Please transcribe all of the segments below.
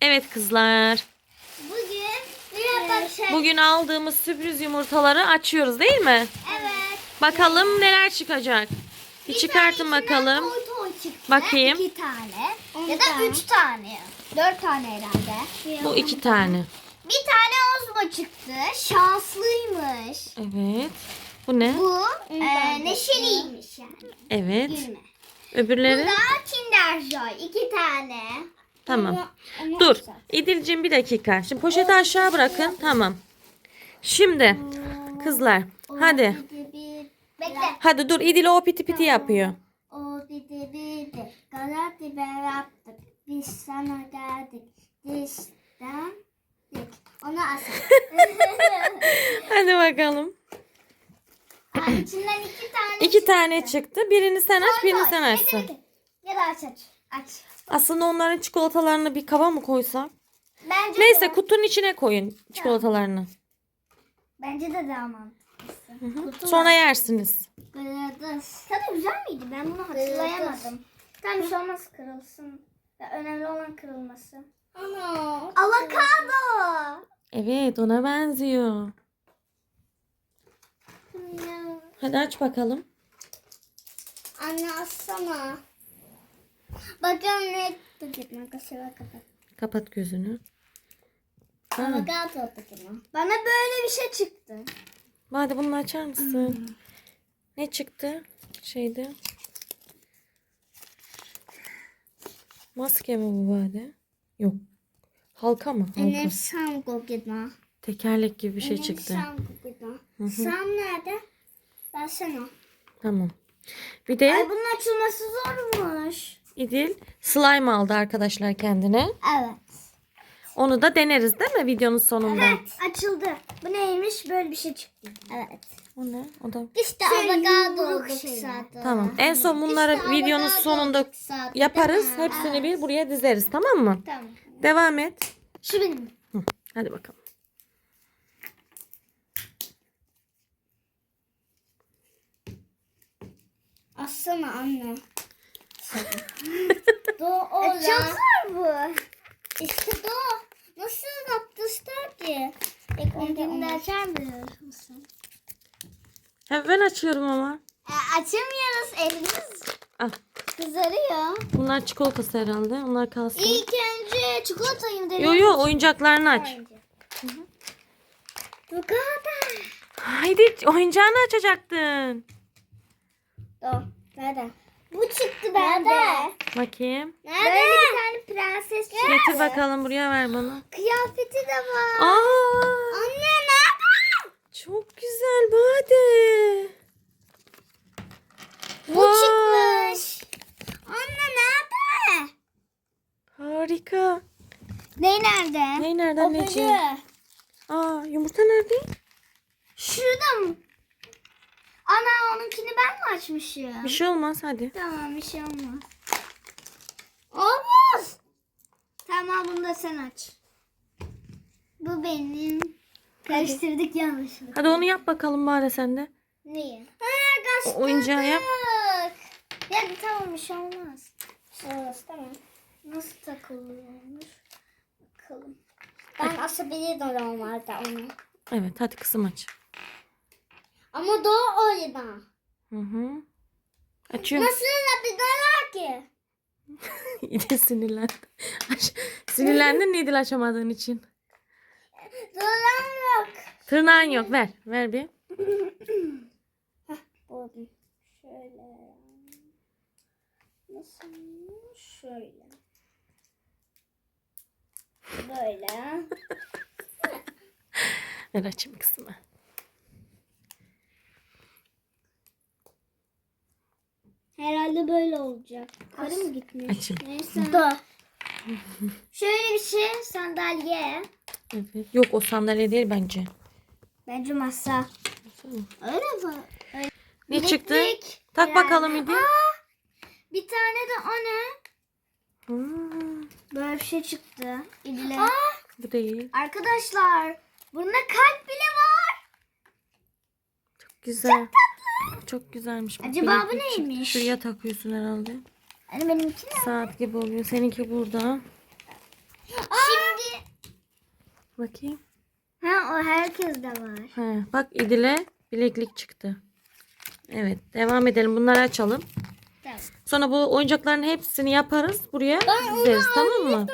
Evet kızlar. Bugün bir şey. Bugün aldığımız sürpriz yumurtaları açıyoruz değil mi? Evet. Bakalım neler çıkacak. Bir çıkartın bakalım. Çıktı. Bakayım. İki tane. Ya da üç tane. Dört tane herhalde. Bu iki tane. Bir tane Ozmo çıktı. Şanslıymış. Evet. Bu ne? Bu e, neşeliymiş yani. Evet. Gülme. Bu Öbürleri? da Kinder Joy. iki tane. Tamam. Dur. İdil'cim bir dakika. Şimdi poşeti aşağı bırakın. Tamam. Şimdi kızlar hadi. Bekle. Hadi dur İdil o piti piti yapıyor. O bidi bidi. Galati ben yaptık. Biz sana geldik. Dişten dik. Onu asın. Hadi bakalım. İçinden iki tane İki tane çıktı. Birini sen aç, birini sen açsın. da aç aç. Aç. Aslında onların çikolatalarını bir kaba mı koysak? Bence Neyse de, kutunun içine koyun çikolatalarını. bence de daha mantıklısı. Kutu Sonra yersiniz. Gıldız. Tadı güzel miydi? Ben bunu hatırlayamadım. Tam bir şey olmaz kırılsın. Ya, önemli olan kırılması. Ana. Avokado. Evet ona benziyor. Hadi aç bakalım. Anne assana. Bakalım ne tutacak makası var kapat. Kapat gözünü. Avokado tutacak. Bana böyle bir şey çıktı. Hadi bunu açar mısın? Ne çıktı? Şeyde. Maske mi bu Bade? Yok. Halka mı? Halka. Annem sam kokuna. Tekerlek gibi bir şey Annem çıktı. Sam kokuna. Sam nerede? Versene. Tamam. Bir de Ay bunun açılması zormuş. İdil slime aldı arkadaşlar kendine. Evet. Onu da deneriz değil mi videonun sonunda? Açıldı. Bu neymiş? Böyle bir şey çıktı. Evet. O ne? O da. İşte avokado zaten. Tamam. En son bunları İşte videonun sonunda zaten. yaparız. Mi? Hepsini bir buraya dizeriz tamam mı? Tamam. Devam et. Şu benim. Hı, Hadi bakalım. Assana anne. Do ola. E, Çok zor bu. İşte do. Nasıl yapmışlar ki? Da açar mısın? Hemen açıyorum ama. E, açamıyoruz elimiz Al. kızarıyor. Bunlar çikolatası herhalde. Onlar kalsın. İlk önce çikolatayı mı Yo yo oyuncaklarını aç. Bu kadar. Haydi oyuncağını açacaktın. Do. Nerede? Bu çıktı bende. Bakayım. Nerede? Böyle bir tane prenses çıktı. Getir bakalım buraya ver bana. Kıyafeti de var. Aa! Anne nerede? Çok güzel Bade. Bu Vay! çıkmış. Anne nerede? Harika. Ne nerede? Ne nereden böyle. Aa yumurta nerede? Şurada mı? Onunkini ben mi açmışım? Bir şey olmaz hadi. Tamam bir şey olmaz. Olmaz. Tamam bunu da sen aç. Bu benim. Karıştırdık yanlışlıkla. Hadi onu yap bakalım bari sen de. Neyi? Ha kaçtık. O oyuncağı yap. Ya tamam bir şey olmaz. Bir şey olmaz tamam. Nasıl takılıyormuş? Bakalım. Ben asabilirdim normalde onu. Evet hadi kızım aç. Ama doğu oyuna. Hı hı. Açıyorum. Nasıl yapıyorlar ki? İyi de sinirlendi. Aç- Sinirlendin Nidil açamadığın için. Dolan yok. Tırnağın yok ver. Ver bir. Buldum. Şöyle. Nasıl? Şöyle. Böyle. Ver açayım kızıma. Herhalde böyle olacak. Karı mı gitmiş? Açayım. Neyse. Da. Şöyle bir şey sandalye. Evet. Yok o sandalye değil bence. Bence masa. Öyle mi? Ne çıktı? Bileklik. Tak Yani. bakalım İdil. Aa, bir tane de o ne? Hmm, Böyle bir şey çıktı. İdile. bu değil. Arkadaşlar bunda kalp bile var. Güzel. Çok güzelmiş. Bak, Acaba bu çıktı. neymiş? Şuraya takıyorsun herhalde. Hani benimki ne? Saat gibi oluyor. Seninki burada. Şimdi Bakayım. ha o herkes de var. He, bak İdil'e bileklik çıktı. Evet devam edelim. Bunları açalım. Tamam. Sonra bu oyuncakların hepsini yaparız. Buraya dizeriz tamam mı?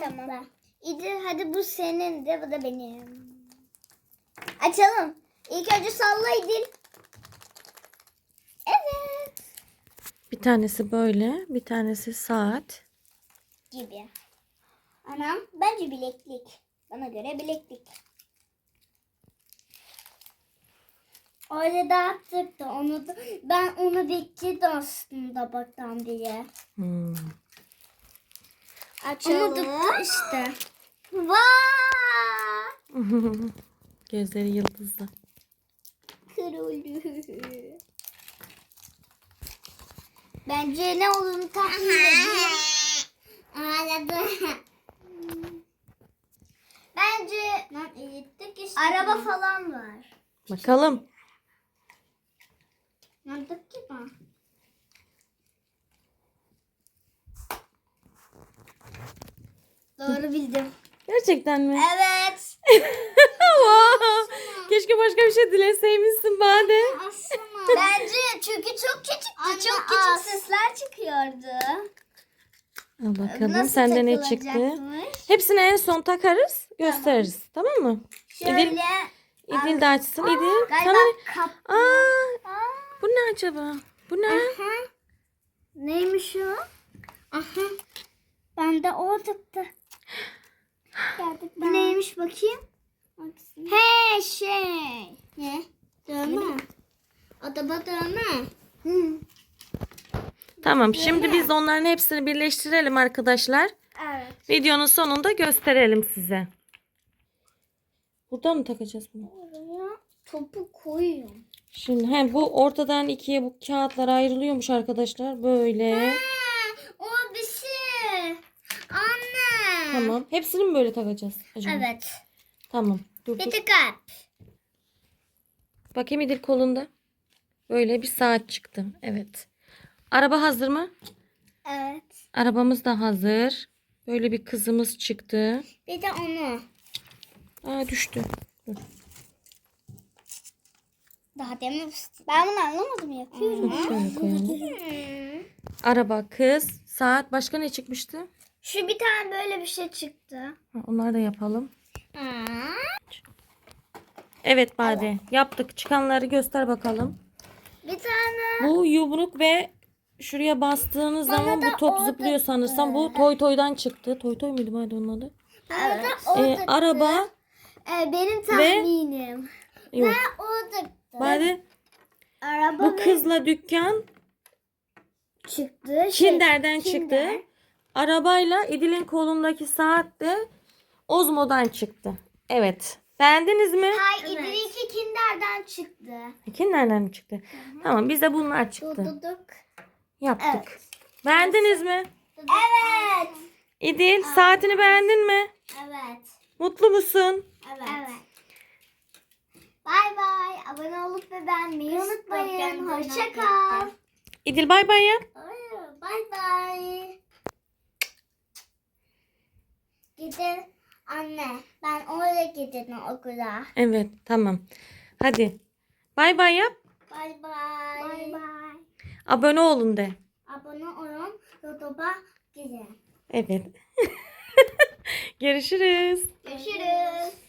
Tamam. İdi hadi bu senin de bu da benim. Açalım. İlk önce salla İdil. Evet. Bir tanesi böyle. Bir tanesi saat. Gibi. Anam bence bileklik. Bana göre bileklik. Öyle dağıttık da onu da, ben onu bekledim aslında baktan diye. Hmm. Açalım. Tuttu işte. Vay! Gözleri yıldızlı. Kırıldı. Bence ne olduğunu tahmin edeyim. Anladım. Bence araba falan var. Bakalım. Mantık gibi. Doğru bildim. Gerçekten mi? Evet. Wow! Keşke başka bir şey dileseymişsin Bade. Bence çünkü çok küçük çok küçük sesler çıkıyordu. Al bakalım sende ne çıktı. Hepsini en son takarız, gösteririz. Tamam mı? Şöyle. İdil, İdil de açsın. İdil. Galiba Sana... Aa, Aa, bu ne acaba? Bu ne? aha. Neymiş o? Aha. Ben de o çıktı. Bu neymiş bakayım? He şey. Ne? Dövme. Adama dövme. Hı. Tamam şimdi biz onların hepsini birleştirelim arkadaşlar. Evet. Videonun sonunda gösterelim size. Buradan mı takacağız bunu? Oraya topu koyuyorum. Şimdi he, bu ortadan ikiye bu kağıtlar ayrılıyormuş arkadaşlar. Böyle. o bir şey. Anne. Tamam. Hepsini mi böyle takacağız acaba? Evet. Tamam. Dur Bir dur. de kalp. Bakayım İdil kolunda. Böyle bir saat çıktı. Evet. Araba hazır mı? Evet. Arabamız da hazır. Böyle bir kızımız çıktı. Bir de onu. Aa düştü. Dur. Daha demin Ben bunu anlamadım yapıyorum. Şöyle koyalım. Araba, kız, saat. Başka ne çıkmıştı? Şu bir tane böyle bir şey çıktı. Ha, onları da yapalım. Evet Bade. Yaptık. Çıkanları göster bakalım. Bir tane. Bu yumruk ve şuraya bastığınız Bana zaman da bu top o zıplıyor sanırsam. Bu toy toydan çıktı. Toy toy muydu Bade onun adı? Evet. Ee, araba Ee, benim tahminim. yok. O da Bade araba bu kızla dükkan çıktı. Şey, Kinder'den Kinder. çıktı. Arabayla İdil'in kolundaki saat de Ozmo'dan çıktı. Evet. Beğendiniz mi? Hay evet. İdil'inki Kinder'den çıktı. Kinder'den mi çıktı? Tamam bize bunlar çıktı. Dududuk. Yaptık. Evet. Beğendiniz mi? Evet. İdil saatini beğendin mi? Evet. Mutlu musun? Evet. Bay bay. Abone olup ve beğenmeyi unutmayın. Hoşça kal. İdil bay bay yap. Bay bay. Gidin anne. Ben oraya gidin okula. Evet tamam. Hadi. Bay bay yap. Bay bay. Bay bay. Abone olun de. Abone olun. YouTube'a gidin. Evet. Görüşürüz. Görüşürüz.